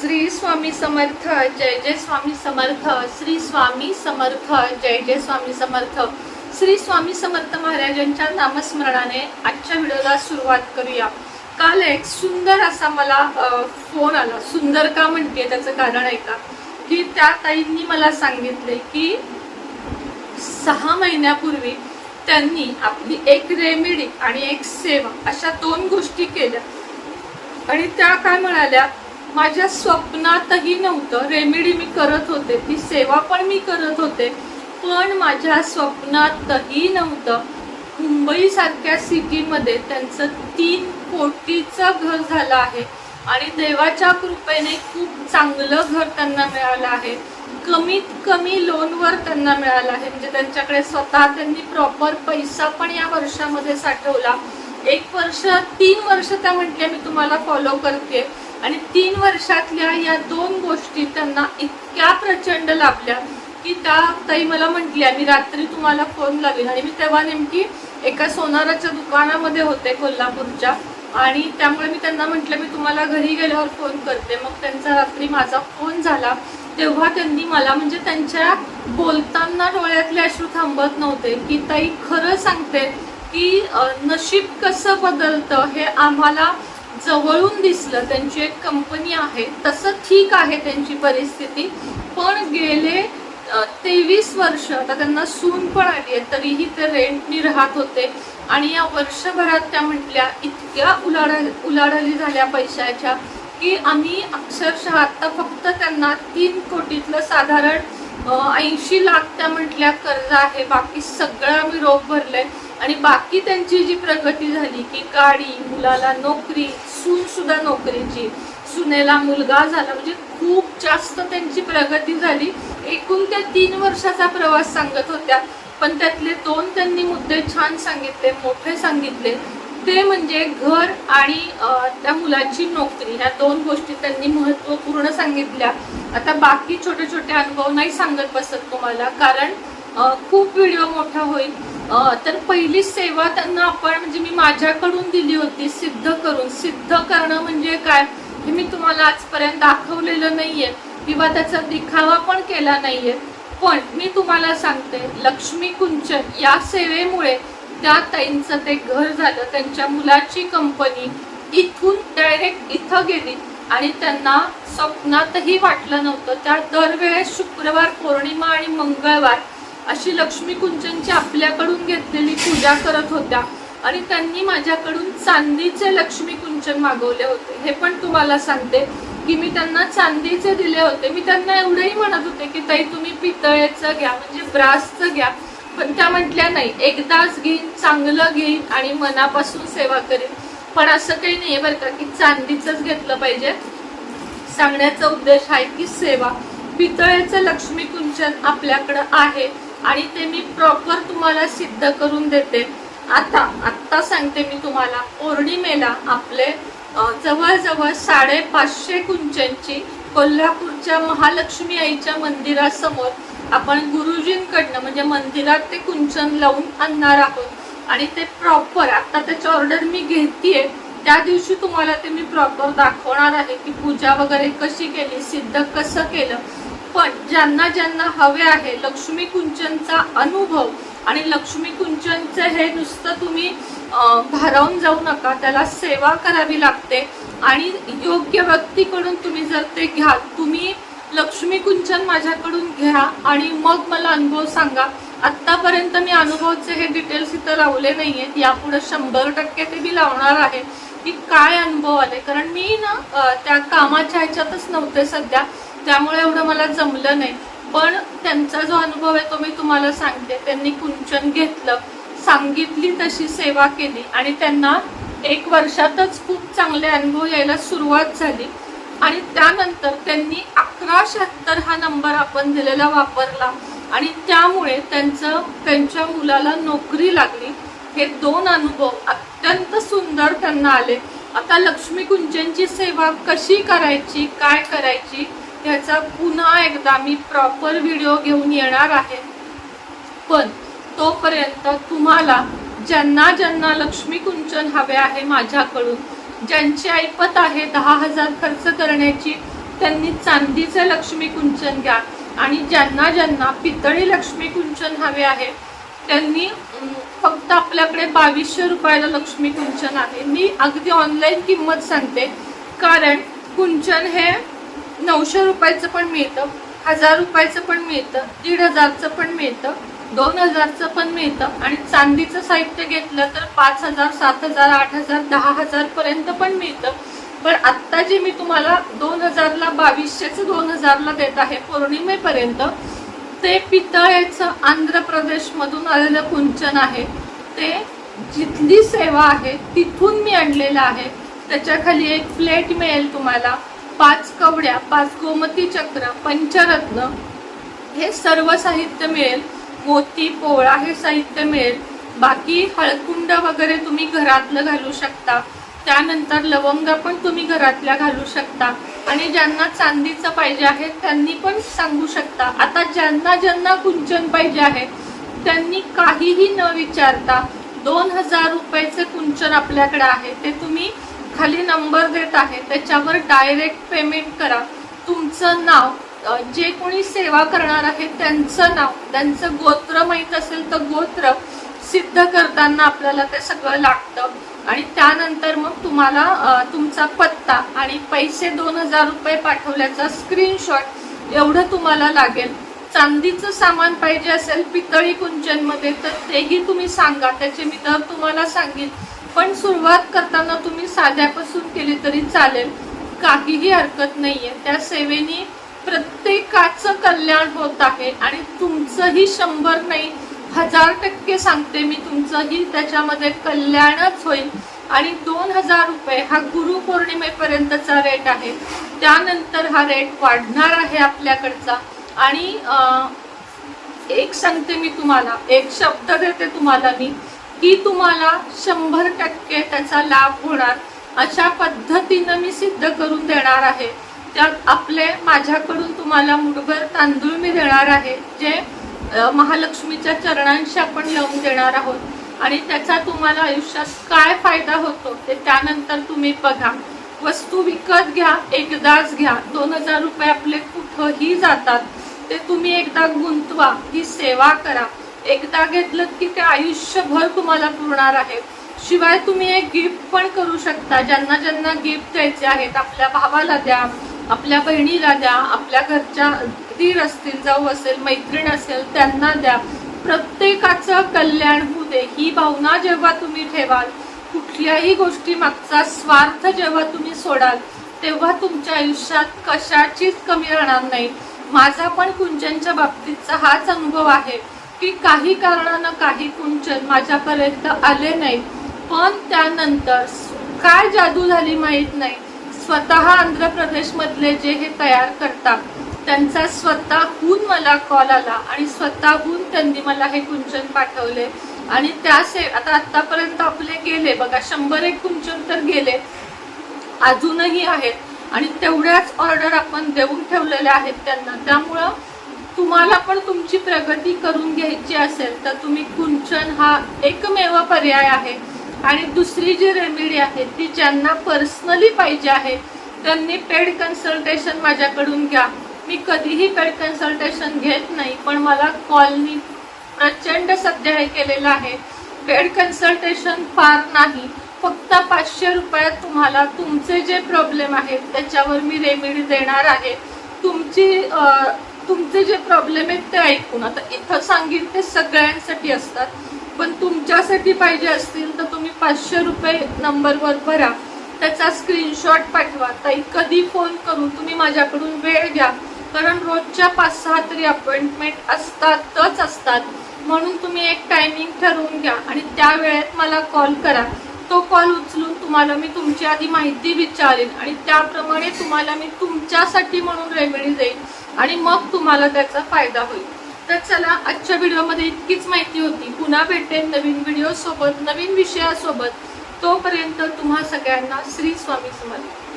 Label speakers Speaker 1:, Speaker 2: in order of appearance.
Speaker 1: श्री स्वामी समर्थ जय जय स्वामी समर्थ श्री स्वामी समर्थ जय जय स्वामी समर्थ. श्री स्वामी समर्थ महाराजांच्या नामस्मरणाने आजच्या व्हिडिओला सुरुवात करूया. काल एक सुंदर असा मला फोन आला. सुंदर का म्हणते त्याचं कारण आहे का? की त्या ताईंनी मला सांगितले की सहा महिन्यापूर्वी त्यांनी आपली एक रेमेडी आणि एक सेवा अशा दोन गोष्टी केल्या. आणि त्या काय म्हणाल्या? माझ्या स्वप्नातही नव्हतं. रेमेडी मी करत होते. ती सेवा पण मी करत होते. पण माझ्या स्वप्नातही नव्हतं. मुंबईसारख्या सिटीमध्ये त्यांचं तीन कोटीचं घर झालं आहे. आणि देवाच्या कृपेने खूप चांगलं घर त्यांना मिळालं आहे. कमीत कमी लोनवर त्यांना मिळालं आहे. म्हणजे त्यांच्याकडे स्वतः त्यांनी प्रॉपर पैसा पण या वर्षामध्ये साठवला. एक वर्ष तीन वर्ष त्या म्हटल्या मी तुम्हाला फॉलो करते. आणि तीन वर्षातल्या या दोन गोष्टी त्यांना इतक्या प्रचंड लाभल्या की त्या ताई मला म्हटल्या मी रात्री तुम्हाला फोन लावेल आणि मी तेव्हा नेमकी एका सोनाराच्या दुकानामध्ये होते कोल्हापूरच्या. आणि त्यामुळे मी त्यांना म्हटलं मी तुम्हाला घरी गेल्यावर फोन करते. मग त्यांचा रात्री माझा फोन झाला. तेव्हा त्यांनी मला म्हणजे त्यांच्या बोलताना डोळ्यातले अश्रू थांबत नव्हते की ताई खरं सांगते की नशीब कसं बदलतं हे आम्हाला जवळून दिसलं. त्यांची एक कंपनी आहे. तसं ठीक आहे त्यांची परिस्थिती. पण गेले तेवीस वर्ष आता त्यांना सून पण आली आहे तरीही ते रेंटनी राहत होते. आणि या वर्षभरात त्या म्हटल्या इतक्या उलाढ उलाढाली झाल्या पैशाच्या की आम्ही अक्षरशः आता फक्त त्यांना तीन कोटीतलं साधारण ऐंशी लाख त्या म्हटल्या कर्ज आहे बाकी सगळं आम्ही रोख भरलंय. आणि बाकी त्यांची जी प्रगती झाली की गाडी मुलाला नोकरी सून सुद्धा नोकरीची सुनेला मुलगा झाला म्हणजे खूप जास्त त्यांची प्रगती झाली. एकूण त्या तीन वर्षाचा प्रवास सांगत होत्या पण त्यातले दोन त्यांनी मुद्दे छान सांगितले मोठे सांगितले. ते म्हणजे घर आणि त्या मुलाची नोकरी ह्या दोन गोष्टी त्यांनी महत्त्वपूर्ण सांगितल्या. आता बाकी छोटे छोटे अनुभव नाही सांगत बसत तुम्हाला कारण खूप व्हिडिओ मोठा होईल. तर पहिली सेवा त्यांना आपण म्हणजे मी माझ्याकडून दिली होती सिद्ध करून. सिद्ध करणं म्हणजे काय? हे मी तुम्हाला आजपर्यंत दाखवलेलं नाहीये किंवा त्याचा दिखावा पण केला नाहीये. पण मी तुम्हाला सांगते लक्ष्मी कुंचन या सेवेमुळे त्या ताईंचं ते घर झालं. त्यांच्या मुलाची कंपनी इथून डायरेक्ट इथं गेली. आणि त्यांना स्वप्नातही वाटलं नव्हतं. त्या दरवेळेस शुक्रवार पौर्णिमा आणि मंगळवार अशी लक्ष्मी कुंचनची आपल्याकडून घेतलेली पूजा करत होत्या आणि त्यांनी माझ्याकडून चांदीचे लक्ष्मी कुंचन मागवले होते. हे पण तुम्हाला सांगते की मी त्यांना चांदीचे दिले होते. मी त्यांना एवढंही म्हणत होते की ताई तुम्ही पितळेचं घ्या म्हणजे ब्रासचं घ्या. पण त्या म्हटल्या नाही एकदाच घेईन चांगलं घेईन आणि मनापासून सेवा करीन. पण असं काही नाहीये बरं का की चांदीचंच घेतलं पाहिजे. सांगण्याचा उद्देश आहे की सेवा. पितळेचं लक्ष्मी कुंचन आपल्याकडं आहे आणि ते मी प्रॉपर तुम्हाला सिद्ध करून देते. आता आत्ता सांगते मी तुम्हाला पौर्णिमेला आपले जवळजवळ साडेपाचशे कुंचनची कोल्हापूरच्या महालक्ष्मी आईच्या मंदिरासमोर आपण गुरुजींकडनं म्हणजे मंदिरात ते कुंचन लावून आणणार आहोत. आणि ते प्रॉपर आता त्याची ऑर्डर मी घेतेय त्या दिवशी तुम्हाला ते मी प्रॉपर दाखवणार आहे की पूजा वगैरे कशी केली सिद्ध कसं केलं. पण ज्यांना ज्यांना हवे आहे लक्ष्मी कुंचनचा अनुभव आणि लक्ष्मी कुंचनचं हे नुसतं तुम्ही भारावून जाऊ नका त्याला सेवा करावी लागते. आणि योग्य व्यक्तीकडून तुम्ही जर ते घ्याल तुम्ही लक्ष्मी कुंचन माझ्याकडून घ्या आणि मग मला अनुभव सांगा. आत्तापर्यंत मी अनुभवचे हे डिटेल्स इथं लावले नाही आहेत यापुढे शंभर टक्के ते मी लावणार आहे की काय अनुभव आले. कारण मी ना त्या कामाच्या ह्याच्यातच नव्हते सध्या. त्यामुळे एवढं मला जमलं नाही. पण त्यांचा जो अनुभव आहे तो मी तुम्हाला सांगते. त्यांनी कुंचन घेतलं सांगितली तशी सेवा केली आणि त्यांना एक वर्षातच खूप चांगले अनुभव यायला सुरुवात झाली. आणि त्यानंतर त्यांनी अकरा शहात्तर हा नंबर आपण दिलेला वापरला. आणि त्यामुळे त्यांचं त्यांच्या मुलाला नोकरी लागली. हे दोन अनुभव अत्यंत सुंदर त्यांना आले. आता लक्ष्मी कुंचनची सेवा कशी करायची काय करायची याचा पुन्हा एकदा मी प्रॉपर व्हिडिओ घेऊन येणार आहे. पण तोपर्यंत तुम्हाला ज्यांना ज्यांना लक्ष्मी कुंचन हवे आहे माझ्याकडून ज्यांची ऐपत आहे दहा हजार खर्च करण्याची त्यांनी चांदीचं लक्ष्मी कुंचन घ्या. आणि ज्यांना ज्यांना पितळी लक्ष्मी कुंचन हवे आहे त्यांनी फक्त आपल्याकडे बावीसशे रुपयाला लक्ष्मी कुंचन आहे. मी अगदी ऑनलाईन किंमत सांगते. कारण कुंचन हे नऊशे रुपयाचं पण मिळतं हजार रुपयाचं पण मिळतं दीड हजारचं पण मिळतं दोन हजारचं पण मिळतं आणि चांदीचं साहित्य घेतलं तर पाच हजार सात हजार आठ हजार दहा हजारपर्यंत पण मिळतं. पण आत्ता जे मी तुम्हाला दोन हजारला बावीसशेचं दोन हजारला देत आहे पौर्णिमेपर्यंत ते पितळेचं आंध्र प्रदेशमधून आलेलं कुंचन आहे. ते जिथली सेवा आहे तिथून मी आणलेलं आहे. त्याच्याखाली एक प्लेट मिळेल तुम्हाला. पाच कवड्या पाच गोमती चक्र पंचरत्न हे सर्व साहित्य मिळेल. मोती पोळा हे साहित्य मिळेल. बाकी हळकुंड वगैरे तुम्ही घरातलं घालू शकता. त्यानंतर लवंगा पण तुम्ही घरातल्या घालू शकता. आणि ज्यांना चांदीचं पाहिजे आहे त्यांनी पण सांगू शकता. आता ज्यांना ज्यांना कुंचन पाहिजे आहे त्यांनी काहीही न विचारता दोन हजार रुपयाचे कुंचन आपल्याकडे आहे. ते तुम्ही खाली नंबर देत आहे. त्याच्यावर डायरेक्ट पेमेंट करा. तुमचं नाव जे कोणी सेवा करणार आहे त्यांचं नाव. त्यांचं गोत्र माहीत असेल तर गोत्र. सिद्ध करताना आपल्याला ते सगळं लागतं. आणि त्यानंतर मग तुम्हाला तुमचा पत्ता आणि पैसे दोन हजार रुपये पाठवल्याचा स्क्रीनशॉट एवढं तुम्हाला लागेल. चांदीचं सामान पाहिजे असेल पितळी कुंचनमध्ये तर तेही तुम्ही सांगा. त्याचे मी तर तुम्हाला सांगेन. पण सुरुवात करताना तुम्ही साध्यापासून केली तरी चालेल. काहीही हरकत नाहीये. त्या सेवेनी प्रत्येकाचं कल्याण होत आहे. आणि तुमचंही शंभर नाही हजार टक्के सांगते मी तुमचंही त्याच्यामध्ये कल्याणच होईल. आणि दोन हजार रुपये हा गुरुपौर्णिमेपर्यंतचा रेट आहे. त्यानंतर हा रेट वाढणार आहे आपल्याकडचा. आणि एक सांगते मी तुम्हाला एक शब्द देते तुम्हाला मी की तुम्हाला शंभर टक्के त्याचा लाभ होणार. अशा पद्धतीनं मी सिद्ध करून देणार आहे. त्यात आपले माझ्याकडून तुम्हाला मुठभर तांदूळ मी देणार आहे जे महालक्ष्मीच्या चरणांशी आपण लावून देणार आहोत. आणि त्याचा तुम्हाला आयुष्यात काय फायदा होतो ते त्यानंतर तुम्ही बघा. वस्तू विकत घ्या एकदाच घ्या. दोन हजार रुपये आपले कुठंही जातात ते तुम्ही एकदा गुंतवा ही सेवा करा. एकदा घेतलं की ते आयुष्यभर तुम्हाला पुरणार आहे. शिवाय तुम्ही एक गिफ्ट पण करू शकता. ज्यांना ज्यांना गिफ्ट द्यायचे आहेत आपल्या भावाला द्या आपल्या बहिणीला द्या आपल्या घरच्या दीर असतील जाऊ असेल मैत्रीण असेल त्यांना द्या. प्रत्येकाचं कल्याण होऊ दे. ही भावना जेव्हा तुम्ही ठेवाल कुठल्याही गोष्टी मागचा स्वार्थ जेव्हा तुम्ही सोडाल तेव्हा तुमच्या आयुष्यात कशाचीच कमी राहणार नाही. माझा पण कुंचनच्या बाबतीतचा हाच अनुभव आहे की काही कारणानं काही कुंचन माझ्यापर्यंत आले नाही. पण त्यानंतर काय जादू झाली माहीत नाही. स्वतः आंध्र प्रदेशमधले जे हे तयार करतात त्यांचा स्वतःहून मला कॉल आला आणि स्वतःहून त्यांनी मला हे कुंचन पाठवले. आणि त्या से आता आतापर्यंत आपले गेले बघा शंभर एक कुंचन तर गेले. अजूनही आहेत. आणि तेवढ्याच ऑर्डर आपण देऊन ठेवलेल्या आहेत त्यांना. त्यामुळं तुम्हाला पण तुमची प्रगती करून घ्यायची असेल तर तुम्ही कुंचन हा एकमेव पर्याय आहे. आणि दुसरी जी रेमेडी आहे ती ज्यांना पर्सनली पाहिजे आहे त्यांनी पेड कन्सल्टेशन माझ्याकडून घ्या. मी कधीही पेड कन्सल्टेशन घेत नाही पण मला कॉलनी प्रचंड सध्या हे केलेलं आहे. पेड कन्सल्टेशन फार नाही. फक्त पाचशे रुपयात तुम्हाला तुमचे जे प्रॉब्लेम आहेत त्याच्यावर मी रेमेडी देणार आहे. तुमची तुमचे जे प्रॉब्लेम आहेत ते ऐकून. आता इथं सांगितले ते सगळ्यांसाठी असतात. पण तुमच्यासाठी पाहिजे असतील तर तुम्ही पाचशे रुपये नंबरवर भरा. त्याचा स्क्रीनशॉट पाठवा. ताई कधी फोन करून तुम्ही माझ्याकडून वेळ घ्या. कारण रोजच्या पाच सहा तरी अपॉइंटमेंट असतातच असतात. म्हणून तुम्ही एक टायमिंग ठरवून घ्या आणि त्या वेळेत मला कॉल करा. तो कॉल उचलून तुम्हाला मी तुमची आधी माहिती विचारेन आणि त्याप्रमाणे तुम्हाला मी तुमच्यासाठी म्हणून रेमेडी देईन आणि मग तुम्हाला त्याचा फायदा होईल. तर चला आजच्या व्हिडिओमध्ये इतकीच माहिती होती. पुन्हा भेटेन नवीन व्हिडिओसोबत नवीन विषयासोबत. तोपर्यंत तुम्हा सगळ्यांना श्री स्वामी समर्थ.